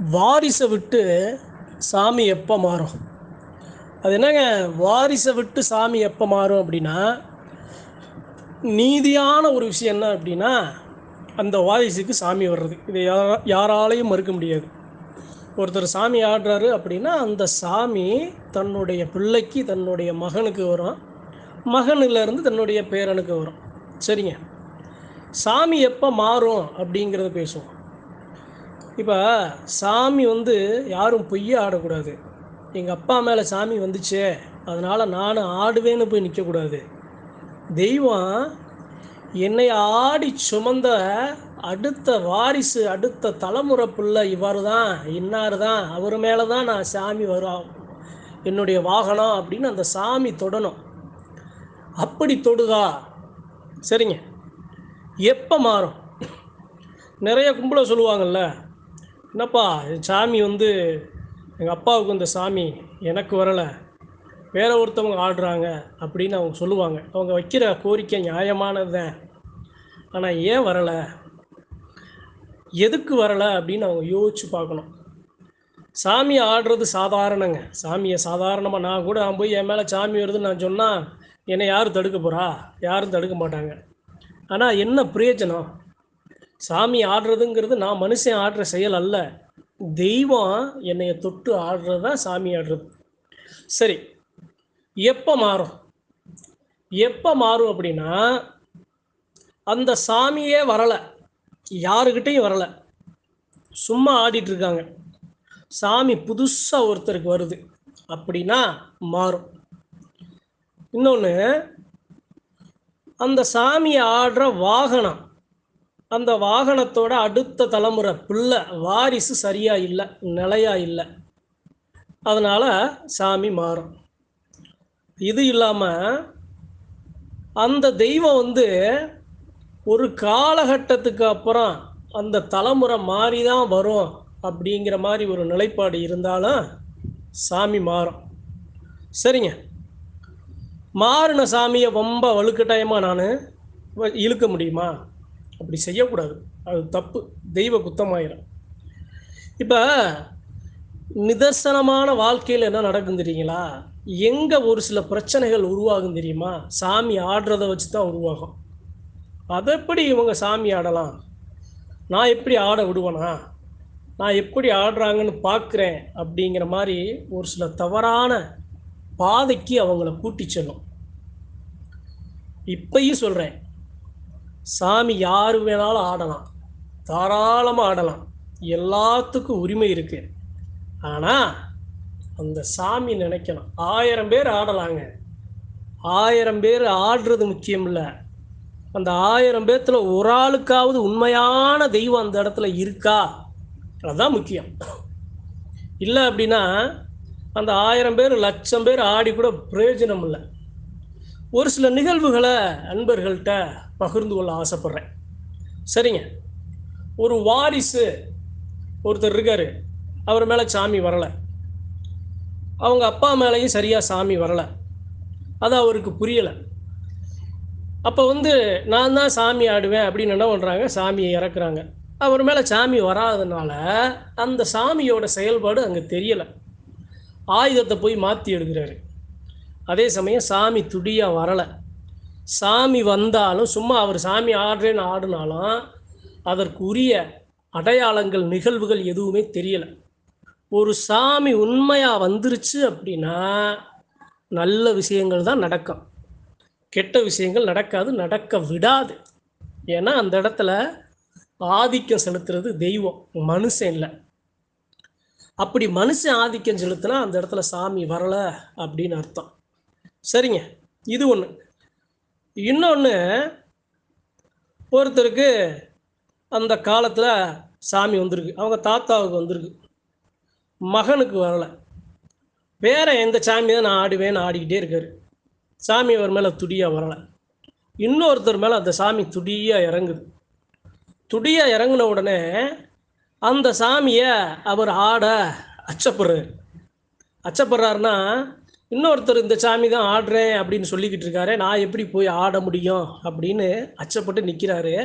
வாரிசை விட்டு சாமி எப்போ மாறும்? அது என்னங்க? வாரிசை விட்டு சாமி எப்போ மாறும் அப்படின்னா நீதியான ஒரு விஷயம் என்ன அப்படின்னா அந்த வாரிசுக்கு சாமி வர்றது. இதை யாரா யாராலையும் மறுக்க முடியாது. ஒருத்தர் சாமி ஆடுறாரு அப்படின்னா அந்த சாமி தன்னுடைய பிள்ளைக்கு தன்னுடைய மகனுக்கு வரும். மகனிலேருந்து தன்னுடைய பேரனுக்கு வரும். சரிங்க. சாமி எப்போ மாறும் அப்படிங்கிறத பேசுவோம். இப்போ சாமி வந்து யாரும் பொய்யே ஆடக்கூடாது. எங்கள் அப்பா மேலே சாமி வந்துச்சே அதனால் நானும் ஆடுவேன்னு போய் நிற்கக்கூடாது தெய்வம் என்னை ஆடி சுமந்த அடுத்த வாரிசு அடுத்த தலைமுறை பிள்ளை இவர் தான் இன்னார் தான் அவர் மேலே தான் நான் சாமி வரும் என்னுடைய வாகனம் அப்படின்னு அந்த சாமி தொடணும். அப்படி தொடுதா? சரிங்க. எப்போ மாறும்? நிறைய கும்பலை சொல்லுவாங்கல்ல என்னப்பா சாமி வந்து எங்கள் அப்பாவுக்கு இந்த சாமி எனக்கு வரலை. வேற ஒருத்தவங்க ஆடுறாங்க அப்படின்னு அவங்க சொல்லுவாங்க. அவங்க வைக்கிற கோரிக்கை நியாயமானது தான். ஆனால் ஏன் வரலை? எதுக்கு வரலை அப்படின்னு அவங்க யோசிச்சு பார்க்கணும். சாமி ஆடுறது சாதாரணங்க. சாமியை சாதாரணமாக நான் கூட நான் போய் என் மேலே சாமி வருதுன்னு நான் சொன்னால் என்னை யாரும் தடுக்க போகிறா யாரும் தடுக்க மாட்டாங்க. ஆனால் என்ன பிரயோஜனம்? சாமி ஆடுறதுங்கிறது நான் மனுஷன் ஆடுற செயல் அல்ல. தெய்வம் என்னைய தொட்டு ஆடுறது தான் சாமி ஆடுறது. சரி எப்போ மாறும்? எப்போ மாறும் அப்படின்னா அந்த சாமியே வரலை. யாருக்கிட்டையும் வரலை. சும்மா ஆடிட்டு இருக்காங்க. சாமி புதுசாக ஒருத்தருக்கு வருது. அப்படின்னா மாறும். இன்னொன்று அந்த சாமியை ஆடுற வாகனம் அந்த வாகனத்தோட அடுத்த தலைமுறை பிள்ளை வாரிசு சரியா இல்லை நிலையா இல்லை. அதனால் சாமி மாறும். இது இல்லாமல் அந்த தெய்வம் வந்து ஒரு காலகட்டத்துக்கு அப்புறம் அந்த தலைமுறை மாறி தான் வரும் அப்படிங்கிற மாதிரி ஒரு நிலைப்பாடு இருந்தாலும் சாமி மாறும். சரிங்க. மாறின சாமியை ரொம்ப வலுக்கட்டாயமாக நான் இழுக்க முடியுமா? அப்படி செய்யக்கூடாது. அது தப்பு. தெய்வ குத்தமாயிரும். இப்போ நிதர்சனமான வாழ்க்கையில் என்ன நடக்கும் தெரியுங்களா? எங்கே ஒரு சில பிரச்சனைகள் உருவாகும் தெரியுமா? சாமி ஆடுறதை வச்சு தான் உருவாகும். அதை எப்படி இவங்க சாமி ஆடலாம்? நான் எப்படி ஆட விடுவேனா? நான் எப்படி ஆடுறாங்கன்னு பார்க்குறேன் அப்படிங்கிற மாதிரி ஒரு சில தவறான பாதைக்கு அவங்கள கூட்டி செல்லும். இப்பயும் சொல்கிறேன் சாமி யார் வேணாலும் ஆடலாம். தாராளமாக ஆடலாம். எல்லாத்துக்கும் உரிமை இருக்கு. ஆனால் அந்த சாமி நினைக்கணும். ஆயிரம் பேர் ஆடலாங்க. ஆயிரம் பேர் ஆடுறது முக்கியம் இல்லை அந்த ஆயிரம் பேர்த்தில் ஒரு ஆளுக்காவது உண்மையான தெய்வம் அந்த இடத்துல இருக்கா? அதுதான் முக்கியம். இல்லை அப்படின்னா அந்த ஆயிரம் பேர் லட்சம் பேர் ஆடி கூட பிரயோஜனம் இல்லை ஒரு சில நிகழ்வுகளை அன்பர்கள்ட்ட பகிர்ந்து கொள்ள ஆசைப்பட்றேன். சரிங்க. ஒரு வாரிசு ஒருத்தர் இருக்கார். அவர் மேலே சாமி வரலை. அவங்க அப்பா மேலேயும் சரியாக சாமி வரலை. அது அவருக்கு புரியலை. அப்போ வந்து நான் தான் சாமி ஆடுவேன் அப்படின்னு என்ன பண்ணுறாங்க சாமியை இறக்குறாங்க. அவர் மேலே சாமி வராதனால அந்த சாமியோட செயல்பாடு அங்கே தெரியலை. ஆயுதத்தை போய் மாற்றி எடுக்கிறாரு. அதே சமயம் சாமி துடியாக வரலை. சாமி வந்தாலும் சும்மா அவர் சாமி ஆடுறேன்னு ஆடினாலும் அதற்குரிய அடையாளங்கள் நிகழ்வுகள் எதுவுமே தெரியலை. ஒரு சாமி உண்மையாக வந்துருச்சு அப்படின்னா நல்ல விஷயங்கள் தான் நடக்கும். கெட்ட விஷயங்கள் நடக்காது நடக்க விடாது. ஏன்னா அந்த இடத்துல ஆதிக்கம் செலுத்துறது தெய்வம் மனுஷன் இல்லை. அப்படி மனுஷன் ஆதிக்கம் செலுத்தினா அந்த இடத்துல சாமி வரலை அப்படின்னு அர்த்தம். சரிங்க இது ஒன்று இன்னொன்று ஒருத்தருக்கு அந்த காலத்தில் சாமி வந்திருக்கு. அவங்க தாத்தாவுக்கு வந்திருக்கு. மகனுக்கு வரலை. வேற எந்த சாமி தான் நான் ஆடுவேன்னு ஆடிக்கிட்டே இருக்காரு. சாமி அவர் மேலே துடியாக வரலை. இன்னொருத்தர் மேலே அந்த சாமி துடியாக இறங்குது. துடியாக இறங்கின உடனே அந்த சாமியை அவர் ஆட அச்சப்படுறாரு. அச்சப்படுறாருன்னா இன்னொருத்தர் இந்த சாமி தான் ஆடுறேன் அப்படின்னு சொல்லிக்கிட்டு இருக்காரு. நான் எப்படி போய் ஆட முடியும் அப்படின்னு அச்சப்பட்டு நிற்கிறாரு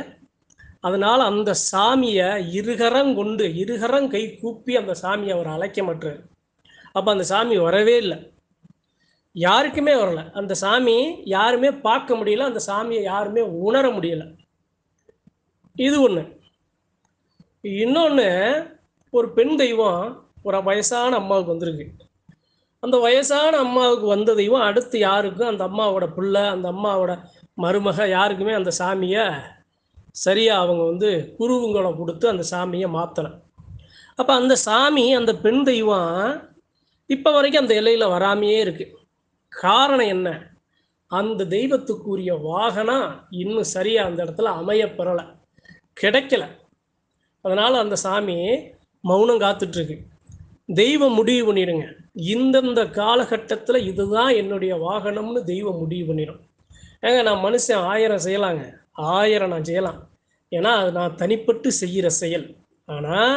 அதனால் அந்த சாமியை இருகரம் கொண்டு இருகரம் கை கூப்பி அந்த சாமியை அவர் அழைக்க மாட்டார். அப்போ அந்த சாமி வரவே இல்லை. யாருக்குமே வரல. அந்த சாமி யாருமே பார்க்க முடியல. அந்த சாமியை யாருமே உணர முடியல. இது ஒன்று இன்னொன்று ஒரு பெண் தெய்வம் ஒரு வயசான அம்மாவுக்கு வந்திருக்கு. அந்த வயசான அம்மாவுக்கு வந்த தெய்வம் அடுத்து யாருக்கும் அந்த அம்மாவோட பிள்ளை அந்த அம்மாவோட மருமக யாருக்குமே அந்த சாமியை சரியாக அவங்க வந்து குருவுங்களை கொடுத்து அந்த சாமியை மாற்றலை அப்போ அந்த சாமி அந்த பெண் தெய்வம் இப்போ வரைக்கும் அந்த இலையில் வராமையே இருக்குது காரணம் என்ன? அந்த தெய்வத்துக்குரிய வாகனம் இன்னும் சரியாக அந்த இடத்துல அமையப்பெறலை கிடைக்கல. அதனால் அந்த சாமி மௌனம் காத்துட்ருக்கு தெய்வம் முடிவு பண்ணிடுங்க. இந்தந்த காலகட்டத்தில் இதுதான் என்னுடைய வாகனம்னு தெய்வம் முடிவு பண்ணிடும். ஏங்க நான் மனுஷன் ஆயிரம் செய்யலாங்க. ஆயிரம் நான் செய்யலாம். ஏன்னா அது நான் தனிப்பட்டு செய்கிற செயல். ஆனால்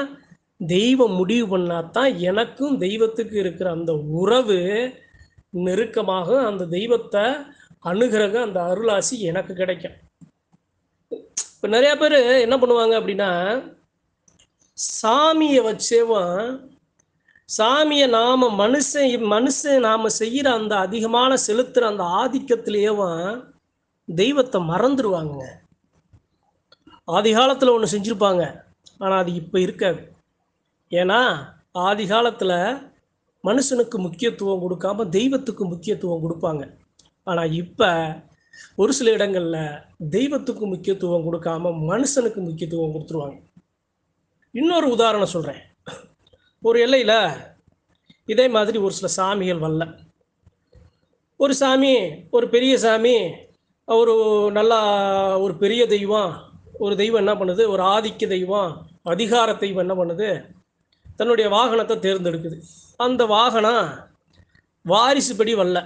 தெய்வம் முடிவு பண்ணாதான் எனக்கும் தெய்வத்துக்கு இருக்கிற அந்த உறவு நெருக்கமாக அந்த தெய்வத்தை அணுகிறக அந்த அருளாசி எனக்கு கிடைக்கும். இப்போ நிறையா பேர் என்ன பண்ணுவாங்க அப்படின்னா சாமியை வச்சேவன் சாமியை நாம் மனுஷன் மனுஷன் நாம் செய்கிற அந்த அதிகமான செலுத்துகிற அந்த ஆதிக்கத்திலேயேவும் தெய்வத்தை மறந்துடுவாங்க ஆதி காலத்தில் ஒன்று செஞ்சுருப்பாங்க. ஆனால் அது இப்போ இருக்காது. ஏன்னா ஆதி காலத்தில் மனுஷனுக்கு முக்கியத்துவம் கொடுக்காம தெய்வத்துக்கு முக்கியத்துவம் கொடுப்பாங்க. ஆனால் இப்போ ஒரு சில இடங்களில் தெய்வத்துக்கு முக்கியத்துவம் கொடுக்காம மனுஷனுக்கு முக்கியத்துவம் கொடுத்துருவாங்க. இன்னொரு உதாரணம் சொல்கிறேன் ஒரு எல்லையில் இதே மாதிரி ஒரு சில சாமிகள் வரல. ஒரு சாமி ஒரு பெரிய சாமி ஒரு நல்லா ஒரு பெரிய தெய்வம் ஒரு தெய்வம் என்ன பண்ணுது? ஒரு ஆதிக்க தெய்வம் அதிகார தெய்வம் என்ன பண்ணுது? தன்னுடைய வாகனத்தை தேர்ந்தெடுக்குது. அந்த வாகனம் வாரிசுப்படி வரல.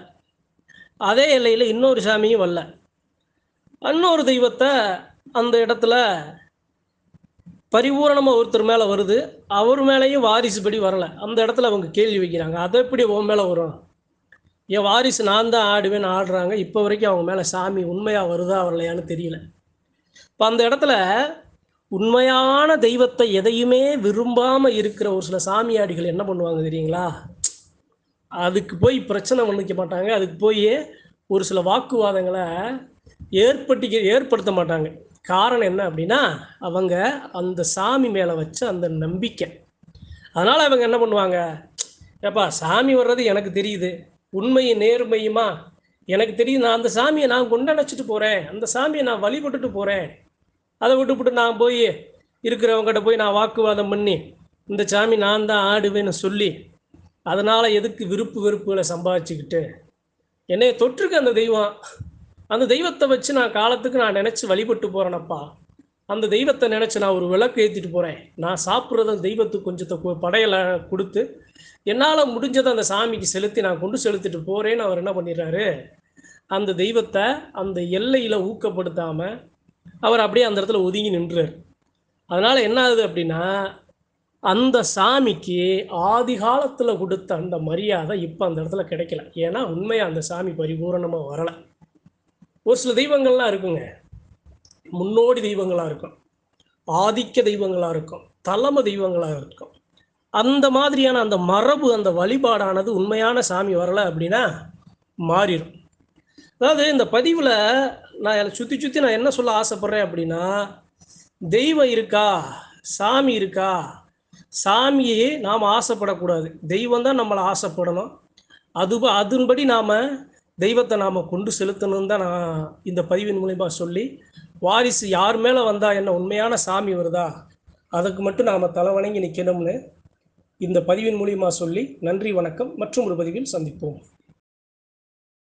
அதே எல்லையில் இன்னொரு சாமியும் வரல. இன்னொரு தெய்வத்தை அந்த இடத்துல பரிபூரணமாக ஒருத்தர் மேலே வருது அவர் மேலேயும் வாரிசு படி வரலை. அந்த இடத்துல அவங்க கேள்வி வைக்கிறாங்க. அதை எப்படி உன் மேலே வரும்? என் வாரிசு நான் தான் ஆடுவேன்னு ஆடுறாங்க. இப்போ வரைக்கும் அவங்க மேலே சாமி உண்மையாக வருதா வரலையான்னு தெரியல. இப்போ அந்த இடத்துல உண்மையான தெய்வத்தை எதையுமே விரும்பாமல் இருக்கிற ஒரு சில சாமியாடிகள் என்ன பண்ணுவாங்க தெரியுங்களா? அதுக்கு போய் பிரச்சனை பண்ணிக்க மாட்டாங்க. அதுக்கு போய் ஒரு சில வாக்குவாதங்களை ஏற்பட்டிக்க ஏற்படுத்த மாட்டாங்க. காரணம் என்ன அப்படின்னா அவங்க அந்த சாமி மேலே வச்ச அந்த நம்பிக்கை. அதனால் அவங்க என்ன பண்ணுவாங்க? ஏப்பா சாமி வர்றது எனக்கு தெரியுது. உண்மையும் நேர்மையுமா? எனக்கு தெரியும் நான் அந்த சாமியை நான் கொண்டடைச்சிட்டு போகிறேன் அந்த சாமியை நான் வழிபட்டுட்டு போகிறேன் அதை விட்டுவிட்டு நான் போய் இருக்கிறவங்ககிட்ட போய் நான் வாக்குவாதம் பண்ணி இந்த சாமி நான் தான் ஆடுவேன்னு சொல்லி அதனால் எதுக்கு விருப்பு வெறுப்புகளை சம்பாதிச்சுக்கிட்டு என்னைய தொற்றுக்கு அந்த தெய்வம். அந்த தெய்வத்தை வச்சு நான் காலத்துக்கு நான் நினச்சி வழிபட்டு போகிறேனப்பா அந்த தெய்வத்தை நினச்சி நான் ஒரு விளக்கு ஏற்றிட்டு போகிறேன் நான் சாப்பிட்றத தெய்வத்துக்கு கொஞ்சத்தை கு- படையலை கொடுத்து என்னால் முடிஞ்சதை அந்த சாமிக்கு செலுத்தி நான் கொண்டு செலுத்திட்டு போகிறேன்னு அவர் என்ன பண்ணிடுறாரு? அந்த தெய்வத்தை அந்த எல்லையில் ஊக்கப்படுத்தாமல் அவர் அப்படியே அந்த இடத்துல ஒதுங்கி நின்றுறாரு அதனால் என்ன ஆகுது அப்படின்னா அந்த சாமிக்கு ஆதி காலத்தில் கொடுத்த அந்த மரியாதை இப்போ அந்த இடத்துல கிடைக்கல. ஏன்னா உண்மையாக அந்த சாமி பரிபூரணமாக வரலை. ஒரு சில தெய்வங்கள்லாம் இருக்குங்க. முன்னோடி தெய்வங்களாக இருக்கும். ஆதிக்க தெய்வங்களாக இருக்கும். தலைமை தெய்வங்களாக இருக்கும். அந்த மாதிரியான அந்த மரபு அந்த வழிபாடானது உண்மையான சாமி வரலை அப்படின்னா மாறிடும் அதாவது இந்த பதிவில் நான் சுற்றி சுற்றி நான் என்ன சொல்ல ஆசைப்பட்றேன் அப்படின்னா தெய்வம் இருக்கா? சாமி இருக்கா? சாமியே நாம் ஆசைப்படக்கூடாது. தெய்வம் தான் நம்மளை ஆசைப்படணும். அது அதன்படி நாம் தெய்வத்தை நாம் கொண்டு செலுத்தணும்னு தான் நான் இந்த பதிவின் மூலிமா சொல்லி வாரிசு யார் மேலே வந்தால் என்ன உண்மையான சாமி வருதா? அதுக்கு மட்டும் நாம் தலை வணங்கி நிற்கணும்னு இந்த பதிவின் மூலிமா சொல்லி நன்றி வணக்கம் மற்றும் ஒரு பதிவில் சந்திப்போம்.